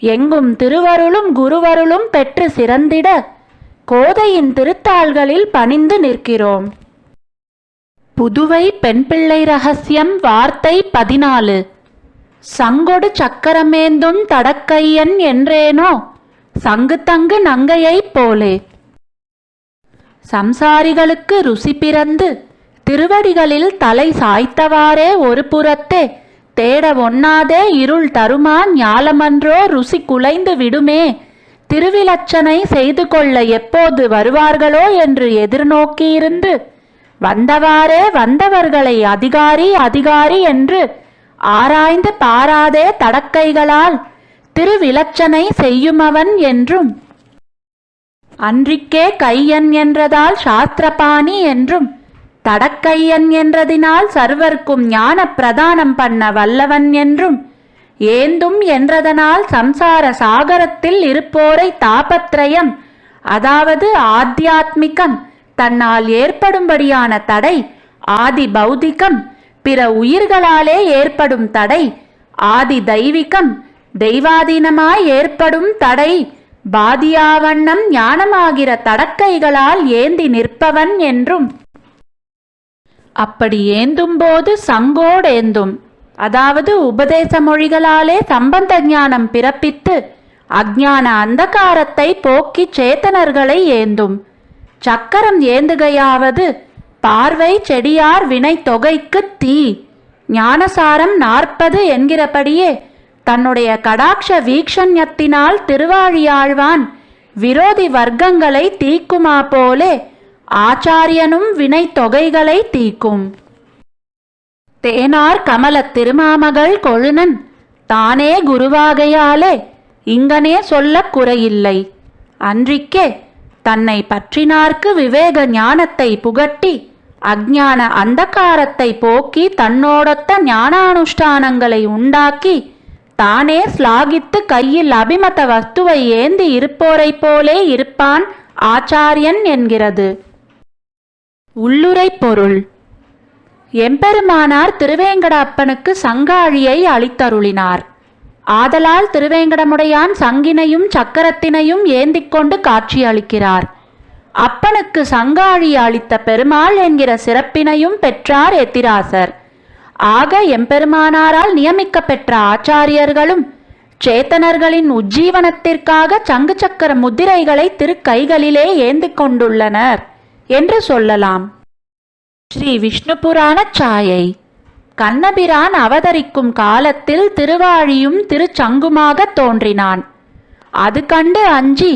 எங்கும் திருவருளும் குருவருளும் பெற்று சிறந்திட கோதையின் திருத்தாள்களில் பணிந்து நிற்கிறோம். புதுவை பெண் பிள்ளை ரகசியம் வார்த்தை பதினாலு. சங்கொடு சக்கரமேந்தும் தடக்கையன் என்றேனோ சங்கு தங்கு நங்கையைப் போலே. சம்சாரிகளுக்கு ருசி பிறந்து திருவடிகளில் தலை சாய்த்தவாறே ஒரு புறத்தே தேட ஒண்ணாதே இருள் தருமா ஞாலமன்றோ ருசி குலைந்து விடுமே. திருவிலச்சனை செய்து கொள்ள எப்போது வருவார்களோ என்று எதிர்நோக்கியிருந்து வந்தவாறே வந்தவர்களை அதிகாரி அதிகாரி என்று ஆராய்ந்து பாராதே தடக்கைகளால் திருவிலச்சனை செய்யுமவன் என்றும். அன்றிக்கே கையன் என்றதால் சாஸ்திரபாணி என்றும் தடக்கையன் என்றதினால் சர்வர்க்கும் ஞான பிரதானம் பண்ண வல்லவன் என்றும் ஏந்தும் என்றதனால் சம்சார சாகரத்தில் இருப்போரை தாபத்ரயம் அதாவது ஆத்தியாத்மிகம் தன்னால் ஏற்படும்படியான தடை ஆதி பௌதிகம் பிற உயிர்களாலே ஏற்படும் தடை ஆதி தெய்வீகம் தெய்வாதீனமாய் ஏற்படும் தடை பாதியாவண்ணம் ஞானமாகிற தடக்கைகளால் ஏந்தி நிற்பவன் என்றும். அப்படி ஏந்தும்போது சங்கோடேந்தும். அதாவது உபதேச மொழிகளாலே சம்பந்த ஞானம் பிறப்பித்து அஜ்ஞான அந்தகாரத்தை போக்கி சேத்தனர்களை ஏந்தும். சக்கரம் ஏந்துகையாவது பார்வை செடியார் வினை தொகைக்கு தீ. ஞானசாரம் நாற்பது என்கிறபடியே தன்னுடைய கடாட்ச வீக்ஷண்யத்தினால் திருவாழியாழ்வான் விரோதி வர்க்கங்களை தீக்குமா போலே ஆச்சாரியனும் வினை தொகைகளை தீக்கும். தேனார் கமல திருமாமகள் கொழுனன் தானே குருவாகையாலே இங்கனே சொல்ல குறையில்லை. அன்றிக்கே தன்னை பற்றினார்க்கு விவேக ஞானத்தை புகட்டி அஜ்ஞான அந்தகாரத்தை போக்கி தன்னோடொத்த ஞானானுஷ்டானங்களை உண்டாக்கி தானே ஸ்லாகித்து கையில் அபிமத வஸ்துவை ஏந்தி இருப்போரைப் போலே இருப்பான் ஆச்சாரியன் என்கிறது. உள்ளுரை பொருள். எம்பெருமானார் திருவேங்கட அப்பனுக்கு சங்காழியை அளித்தருளினார். ஆதலால் திருவேங்கடமுடையான் சங்கினையும் சக்கரத்தினையும் ஏந்திக்கொண்டு காட்சி அளிக்கிறார் அப்பனுக்கு சங்காழி அளித்த பெருமாள் என்கிற சிறப்பினையும் பெற்றார் எத்திராசர். ஆக எம்பெருமானாரால் நியமிக்க பெற்ற ஆச்சாரியர்களும் சேத்தனர்களின் உஜ்ஜீவனத்திற்காக சங்கு சக்கர முத்திரைகளை திருக்கைகளிலே ஏந்திக் கொண்டுள்ளனர். என்று சொல்லலாம். ஸ்ரீ விஷ்ணு புராண சாயை. கண்ணபிரான் அவதரிக்கும் காலத்தில் திருவாழியும் திருச்சங்குமாக தோன்றினான். அது கண்டு அஞ்சி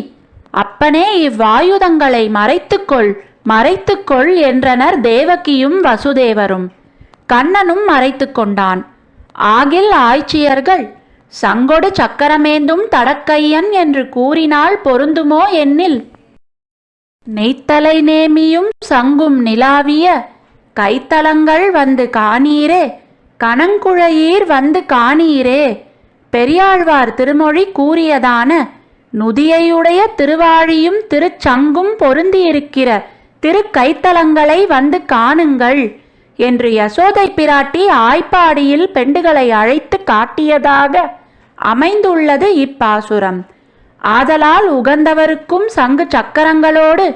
அப்பனே இவ்வாயுதங்களை மறைத்துக்கொள் மறைத்துக்கொள் என்றனர் தேவகியும் வசுதேவரும். கண்ணனும் மறைத்து கொண்டான். ஆகில் ஆய்ச்சியர்கள் சங்கொடு சக்கரமேந்தும் தடக்கையன் என்று கூறினால் பொருந்துமோ என்னில்? நெய்த்தலை நேமியும் சங்கும் நிலாவிய கைத்தலங்கள் வந்து காணீரே கணங்குழையீர் வந்து காணீரே. பெரியாழ்வார் திருமொழி கூறியதான நுதியையுடைய திருவாழியும் திருச்சங்கும் பொருந்தியிருக்கிற திருக்கைத்தலங்களை வந்து காணுங்கள் என்று யசோதை பிராட்டி ஆய்ப்பாடியில் பெண்டுகளை அழைத்து காட்டியதாக அமைந்துள்ளது இப்பாசுரம். ஆதலால் உகந்தவருக்கும் சங்கு சக்கரங்களோடு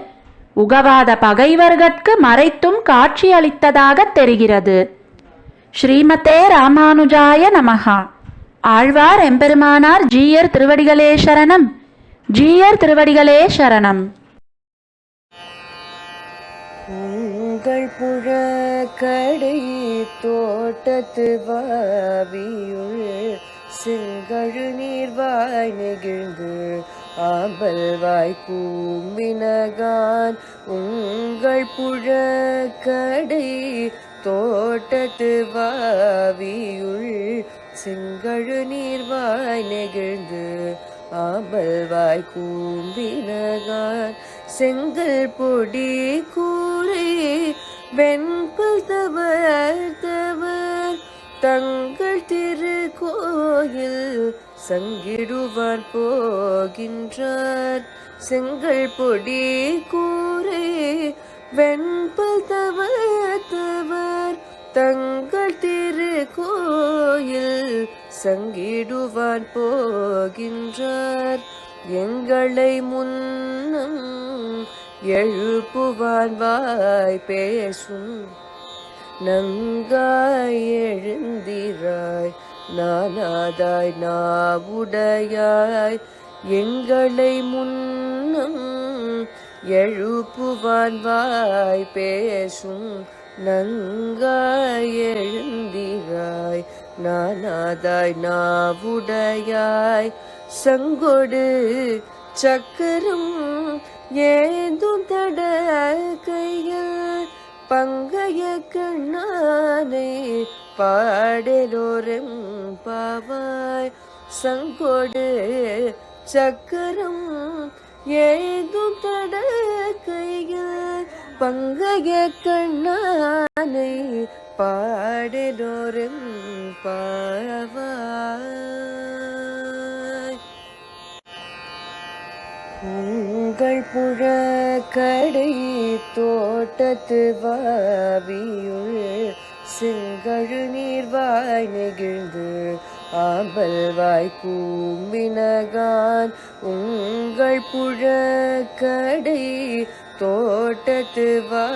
உகவாத பகைவர்கட்கு மறைத்தும் காட்சியளித்ததாக தெரிகிறது. ஸ்ரீமதே ராமானுஜாய நமகா ஆழ்வார் எம்பெருமானார் ஜீயர் திருவடிகளே சரணம். ஜீயர் திருவடிகளே சரணம். உங்கள் புழக்கடை தோட்டத்து வாவியுள் செங்கழு நீர்வாய் நெகிழ்ந்து ஆம்பல் வாய் கூம்பினகான். உங்கள் புழக்கடை தோட்டத்து வாவியுள் செங்கழு நீர்வாய் நெகிழ்ந்து ஆம்பல்வாய் கூம்பினகான். செங்கல் பொடி கூரை வெண்பல் தவர்த்தவர் தங்கள் திருக்கோயில் சங்கிடுவார் போகின்றார். செங்கல் பொடி கூரை வெண்பல் தவத்தவர். தங்கள் திருக்கோயில் சங்கிடுவார் போகின்றார். எங்களை முன்னம் எழுப்புவான் வாய் பேசும். நங்காய் எழுந்திராய். நானாதாய் நாவுடையாய். எங்களை முன்னும் எழுப்புவான் வாய் பேசும் நங்காய் எழுந்திராய். நானாதாய் நாவுடையாய். சங்கொடு சக்கரம் ஏதும் தட கையில் பங்கைய கண்ணானே பாடலோரம் பாவாய் சங்கொடு சக்கரம் ஏதும் தட கையில் பங்கைய கண்ணானை பாடலோரம் பாவாய் உங்கள் புழ கடை தோட்டத்து வாவியுள் செங்கழு நீர்வாய் நெகிழ்ந்து ஆம்பல்வாய் கூம்பினகான். உங்கள் புழக்கடை தோட்டத்து வா